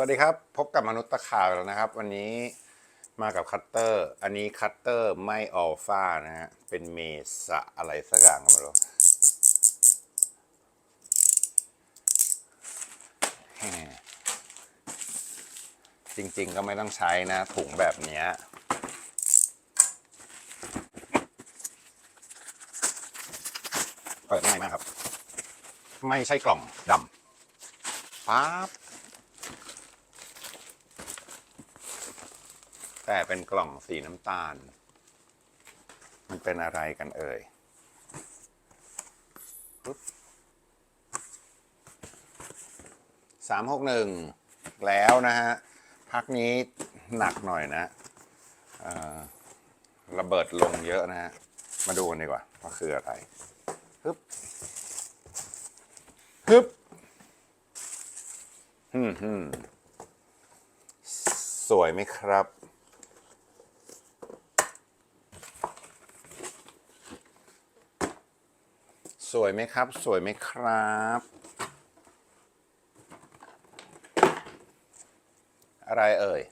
สวัสดีครับ พบกับมนุษย์ตะขาบแล้วนะครับ วันนี้มากับคัตเตอร์ อันนี้คัตเตอร์ไม่อัลฟานะฮะ เป็นเมสะอะไรสักอย่างก็ไม่รู้แหมจริงๆก็ไม่ต้องใช้นะ ถุงแบบเนี้ยเปิดง่ายมากครับ ไม่ใช่กล่องดำปั๊บ แต่เป็นกล่องสีน้ำตาล มันเป็นอะไรกันเอ่ยสามหกหนึ่งแล้วนะฮะ พักนี้หนักหน่อยนะระเบิดลงเยอะนะฮะ มาดูกันดีกว่าว่าคืออะไรฮึบฮึบฮึมฮึมสวยไหมครับ สวยไหมครับ สวยไหมครับ อะไรเอ่ย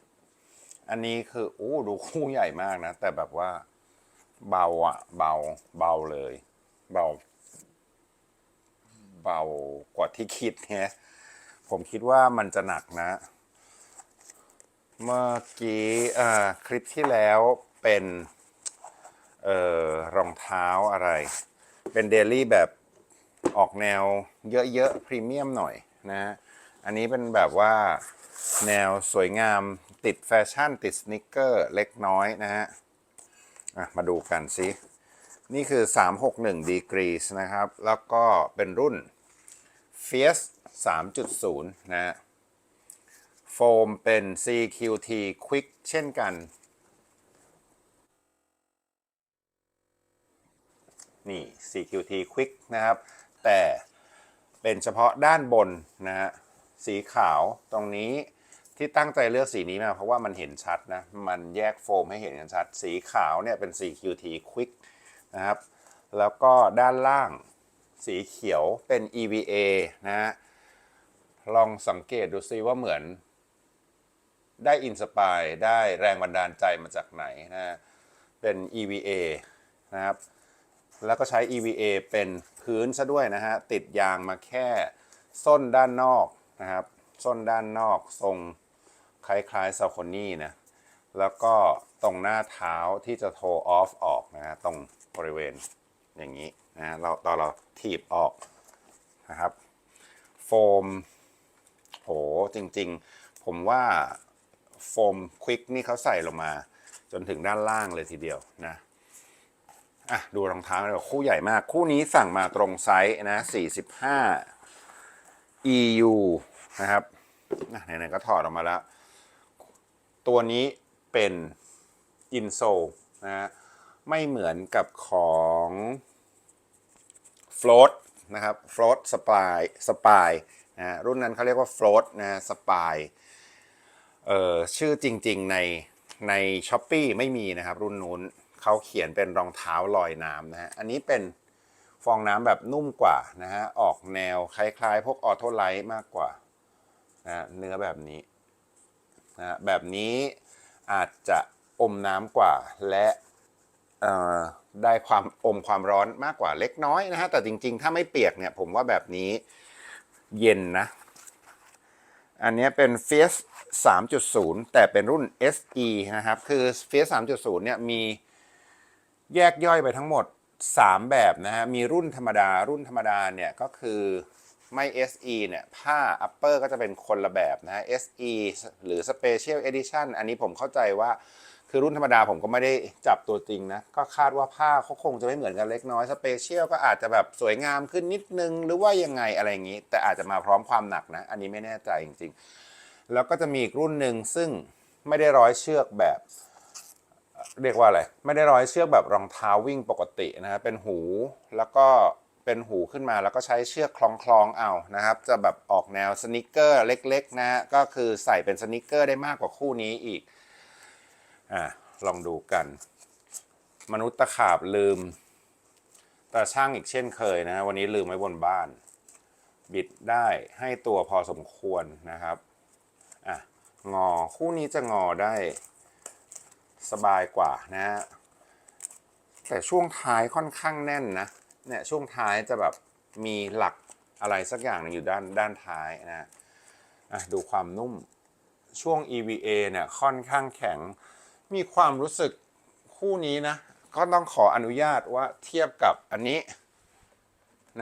อันนี้คือโอ้ดูคู่ใหญ่มากนะ แต่แบบว่าเบาอะเบาเบาเลย เบา เบากว่าที่คิดแฮะผมคิดว่ามันจะหนักนะ เมื่อกี้คลิปที่แล้วเป็นออรองเท้าอะไร เป็นเดลี่แบบออกแนวเยอะๆพรีเมียมหน่อยนะอันนี้เป็นแบบว่าแนวสวยงามติดแฟชั่นติดสนิเกอร์เล็กน้อยนะฮะมาดูกันสินี่คือ 361 degrees นะครับ แล้วก็เป็นรุ่น Fierce 3.0นะฮะโฟมเป็น CQT Quick เช่นกัน นี่ CQT Quick นะครับ แต่เป็นเฉพาะด้านบนนะฮะสีขาวตรงนี้ที่ตั้งใจเลือกสีนี้มาเพราะว่ามันเห็นชัดนะ มันแยกโฟมให้เห็นกันชัด สีขาวเนี่ยเป็น CQT Quick นะครับ แล้วก็ด้านล่างสีเขียวเป็น EVA นะฮะ ลองสังเกตดูซิว่าเหมือน ได้อินสปายได้แรงบันดาลใจมาจากไหนนะฮะเป็น EVA นะครับ แล้วก็ใช้ EVA เป็นพื้นซะด้วยนะฮะ ติดยางมาแค่ส้นด้านนอกนะครับ ส้นด้านนอกทรงคล้ายๆซาโคนี่นะ แล้วก็ตรงหน้าเท้าที่จะโทออฟออกนะฮะ ตรงบริเวณอย่างนี้นะฮะเราตอนเราถีบออกนะครับ โฟมโหจริงๆ ผมว่าโฟมควิกนี่เขาใส่ลงมาจนถึงด้านล่างเลยทีเดียวนะ อะดูรองเท้าเลยคู่ใหญ่มาก คู่นี้สั่งมาตรงไซส์นะ 45 EU นะครับอะไหนๆก็ถอดออกมาแล้ว ตัวนี้เป็นอินโซนะฮะไม่เหมือนกับของ float นะครับ float spy spy นะฮะรุ่นนั้นเขาเรียกว่า float นะ spy เอ่อชื่อจริงๆในใน s h อ p e e ไม่มีนะครับรุ่นนู้น เขาเขียนเป็นรองเท้าลอยน้ำนะฮะ อันนี้เป็นฟองน้ำแบบนุ่มกว่านะฮะ ออกแนวคล้ายๆ พวกออโตไลท์มากกว่านะเนื้อแบบนี้นะแบบนี้อาจจะอมน้ำกว่าและได้ความอมความร้อนมากกว่าเล็กน้อยนะฮะ แต่จริงๆ ถ้าไม่เปียกเนี่ย ผมว่าแบบนี้เย็นนะ อันนี้เป็น f i e r c 3.0 แต่เป็นรุ่น SE นะครับ คือ f i e r c 3.0 เนี่ยมี แยกย่อยไปทั้งหมด 3 แบบนะฮะ มีรุ่นธรรมดา รุ่นธรรมดาเนี่ยก็คือไม่ SE เนี่ย ผ้า upper ก็จะเป็นคนละแบบนะฮะ SE หรือ Special Edition อันนี้ผมเข้าใจว่าคือรุ่นธรรมดาผมก็ไม่ได้จับตัวจริงนะ ก็คาดว่าผ้าเขาคงจะไม่เหมือนกันเล็กน้อย Special ก็อาจจะแบบสวยงามขึ้นนิดนึง หรือว่ายังไงอะไรอย่างนี้ แต่อาจจะมาพร้อมความหนักนะ อันนี้ไม่แน่ใจจริง ๆ แล้วก็จะมีอีกรุ่นหนึ่งซึ่งไม่ได้ร้อยเชือกแบบ เรียกว่าอะไร ไม่ได้ร้อยเชือกแบบรองเท้าวิ่งปกตินะฮะเป็นหูแล้วก็เป็นหูขึ้นมาแล้วก็ใช้เชือกคล้องคลองเอานะครับ จะแบบออกแนวสนิเกอร์เล็กๆนะฮะก็คือใส่เป็นสนิเกอร์ได้มากกว่าคู่นี้อีกอ่าลองดูกัน มนุษย์ตะขาบลืมตาช่างอีกเช่นเคยนะฮะวันนี้ลืมไว้บนบ้าน บิดได้ให้ตัวพอสมควรนะครับอะงอคู่นี้จะงอได้ สบายกว่านะฮะแต่ช่วงท้ายค่อนข้างแน่นนะเนี่ยช่วงท้ายจะแบบมีหลักอะไรสักอย่างนึงอยู่ด้านด้านท้ายนะะดูความนุ่มช่วง EVA เนี่ยค่อนข้างแข็งมีความรู้สึกคู่นี้นะ ก็ต้องขออนุญาตว่าเทียบกับอันนี้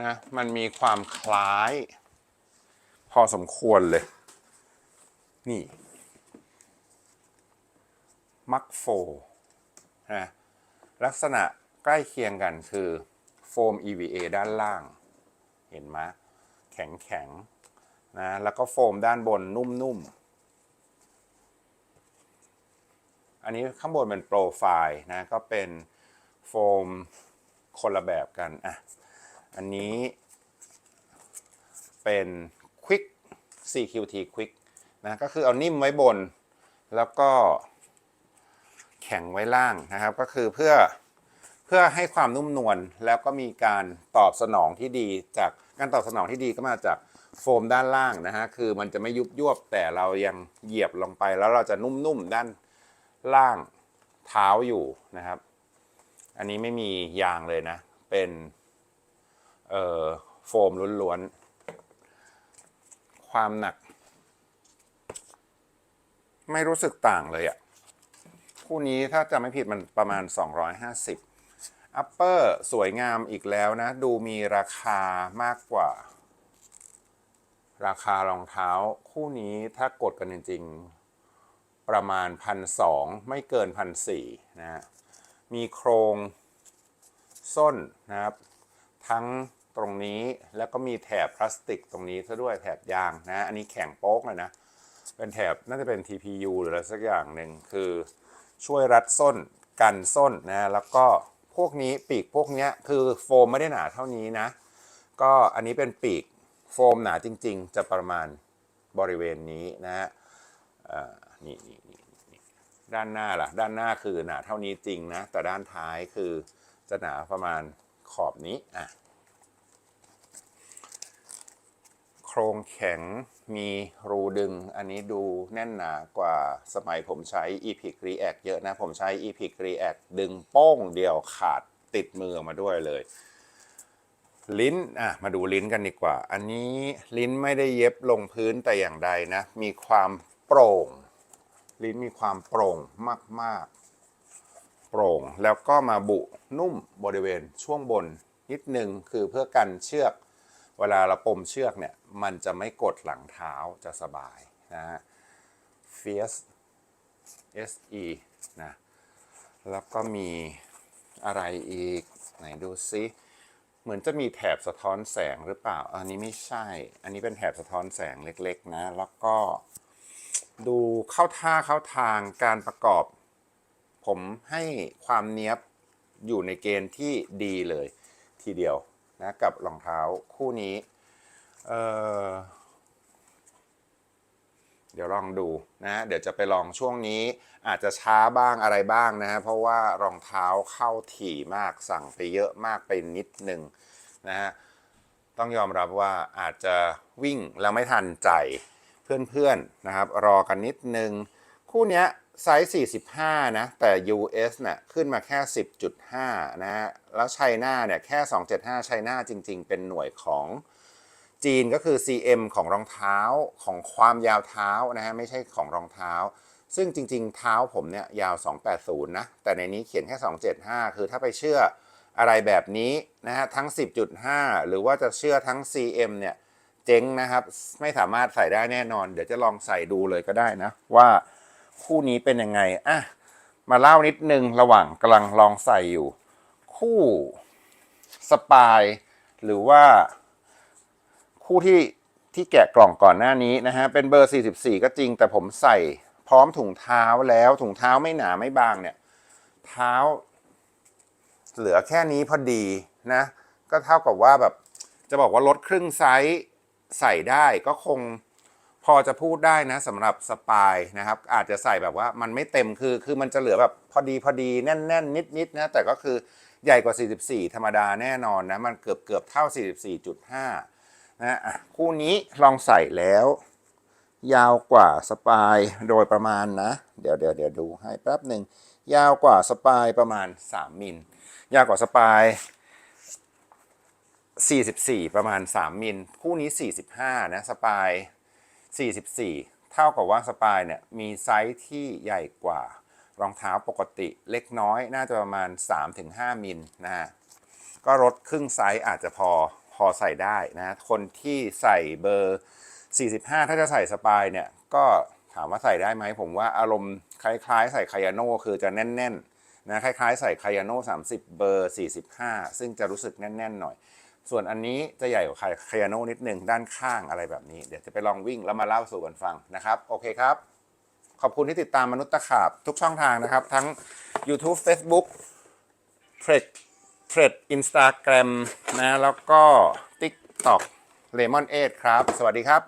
นะมันมีความคล้าย พอสมควรเลย นี่ มักโฟนะลักษณะใกล้เคียงกันคือโฟม EVA ด้านล่าง เห็นไหมแข็งแข็งนะแล้วก็โฟมด้านบนนุ่มๆ อันนี้ข้างบนเป็นโปรไฟล์นะก็เป็นโฟมคนละแบบกันอะอันนี้เป็น Quick CQT Quick นะก็คือเอานิ่มไว้บน แล้วก็ แข็งไว้ล่างนะครับ ก็คือเพื่อเพื่อให้ความนุ่มนวลแล้วก็มีการตอบสนองที่ดี จากการตอบสนองที่ดีก็มาจากโฟมด้านล่างนะฮะคือมันจะไม่ยุบยวบแต่เรายังเหยียบลงไป แล้วเราจะนุ่มๆด้านล่างเท้าอยู่นะครับ อันนี้ไม่มียางเลยนะ เป็นเอ่อโฟมล้วนๆความหนัก ไม่รู้สึกต่างเลยอะ คู่นี้ถ้าจะไม่ผิดมันประมาณ 250อัปเปอร์สวยงามอีกแล้วนะ ดูมีราคามากกว่า ราคารองเท้าคู่นี้ถ้ากดกันจริงๆ ประมาณพันสองไม่เกินพันสี่นะฮะมีโครงส้นนะครับ ทั้งตรงนี้แล้วก็มีแถบพลาสติกตรงนี้ซะด้วยแถบยางนะ อันนี้แข็งโป๊กเลยนะ เป็นแถบน่าจะเป็น TPU หรืออะไรสักอย่างหนึ่งคือ ช่วยรัดส้นกันส้นนะแล้วก็พวกนี้ปีกพวกเนี้ยคือโฟมไม่ได้หนาเท่านี้นะ ก็อันนี้เป็นปีกโฟมหนาจริง ๆ จะประมาณบริเวณนี้นะฮะอ่านี่นี่นี่นี่ด้านหน้าล่ะ ด้านหน้าคือหนาเท่านี้จริงนะ แต่ด้านท้ายคือจะหนาประมาณขอบนี้อะ โค รงแข็งมีรูดึง อันนี้ดูแน่นหนากว่าสมัยผมใช้ Epic React เยอะนะ ผมใช้ Epic React ดึงโป้งเดียวขาดติดมือมาด้วยเลย ลิ้นอะมาดูลิ้นกันดีกว่า อันนี้ลิ้นไม่ได้เย็บลงพื้นแต่อย่างใดนะ มีความโปร่ง ลิ้นมีความโปร่งมากๆ โปร่งแล้วก็มาบุนุ่มบริเวณช่วงบนนิดนึงคือเพื่อกันเชือก เวลาเราปมเชือกเนี่ย มันจะไม่กดหลังเท้าจะสบายนะฮะ Fierce SE นะแล้วก็มีอะไรอีก ไหนดูซิ เหมือนจะมีแถบสะท้อนแสงหรือเปล่า อันนี้ไม่ใช่ อันนี้เป็นแถบสะท้อนแสงเล็กๆนะ แล้วก็ดูเข้าท่าเข้าทางการประกอบ ผมให้ความเนี้ยบอยู่ในเกณฑ์ที่ดีเลยทีเดียว นะกับรองเท้าคู่นี้เเดี๋ยวลองดูนะเดี๋ยวจะไปลองช่วงนี้อาจจะช้าบ้างอะไรบ้างนะฮะเพราะว่ารองเท้าเข้าถี่มากสั่งไปเยอะมากไปนิดนึงนะฮะต้องยอมรับว่าอาจจะวิ่งแล้วไม่ทันใจเพื่อนๆนะครับ รอกันนิดนึง คู่เนี้ย ไซส์ 45 นะ แต่ US เนี่ยขึ้นมาแค่ 10.5 นะฮะ แล้วไชน่าเนี่ยแค่ 275ไชน่าจริง ๆ เป็นหน่วยของจีนก็คือ CM ของรองเท้าของความยาวเท้านะฮะ ไม่ใช่ของรองเท้า ซึ่งจริง ๆ เท้าผมเนี่ยยาว 280 นะ แต่ในนี้เขียนแค่ 275 คือถ้าไปเชื่ออะไรแบบนี้นะฮะ ทั้ง 10.5 หรือว่าจะเชื่อทั้ง CM เนี่ยเจ๊งนะครับ ไม่สามารถใส่ได้แน่นอน เดี๋ยวจะลองใส่ดูเลยก็ได้นะว่า คู่นี้เป็นยังไงอะมาเล่านิดนึงระหว่างกำลังลองใส่อยู่ คู่สปายหรือว่า คู่ที่ที่แกะกล่องก่อนหน้านี้นะฮะเป็นเบอร์ 44 ก็จริง แต่ผมใส่พร้อมถุงเท้าแล้วถุงเท้าไม่หนาไม่บางเนี่ย เท้า เหลือแค่นี้พอดีนะ ก็เท่ากับว่าแบบจะบอกว่าลดครึ่งไซส์ใส่ได้ก็คง พอจะพูดได้นะสำหรับสปายนะครับ อาจจะใส่แบบว่ามันไม่เต็มคือ คือมันจะเหลือแบบพอดีพอดีแน่นแน่นนิดนิดนะแต่ก็คือใหญ่กว่า 44 ธรรมดาแน่นอนนะ มันเกือบเกือบเท่า 44.5 นะอะคู่นี้ลองใส่แล้ว ยาวกว่าสปายโดยประมาณนะ เดี๋ยวเดี๋ยวเดี๋ยวดูให้แป๊บหนึ่งยาวกว่าสปายประมาณ 3 มิลยาวกว่าสปาย44 ประมาณ 3 มิลคู่นี้ 45 นะสปาย 44 เท่ากับว่าสปายเนี่ยมีไซส์ที่ใหญ่กว่ารองเท้าปกติเล็กน้อยน่าจะประมาณ 3-5 มิลนะฮะก็ลดครึ่งไซส์อาจจะพอพอใส่ได้นะคนที่ใส่เบอร์ 45 ถ้าจะใส่สปายเนี่ยก็ถามว่าใส่ได้ไหมผมว่าอารมณ์คล้ายๆ ใส่คายาโน่คือจะแน่นๆนะคล้ายๆ ใส่คายาโน่30 เบอร์ 45 ซึ่งจะรู้สึกแน่นๆหน่อย ส่วนอันนี้จะใหญ่กว่าคายาโนนิดนึงด้านข้างอะไรแบบนี้ เดี๋ยวจะไปลองวิ่งแล้วมาเล่าสู่กันฟังนะครับ โอเคครับ ขอบคุณที่ติดตามมนุษย์ตะขาบทุกช่องทางนะครับ ทั้ง YouTube Facebook เทรดเทรดอินสตาแกรมนะแล้วก็ TikTok Lemon 8ครับ สวัสดีครับ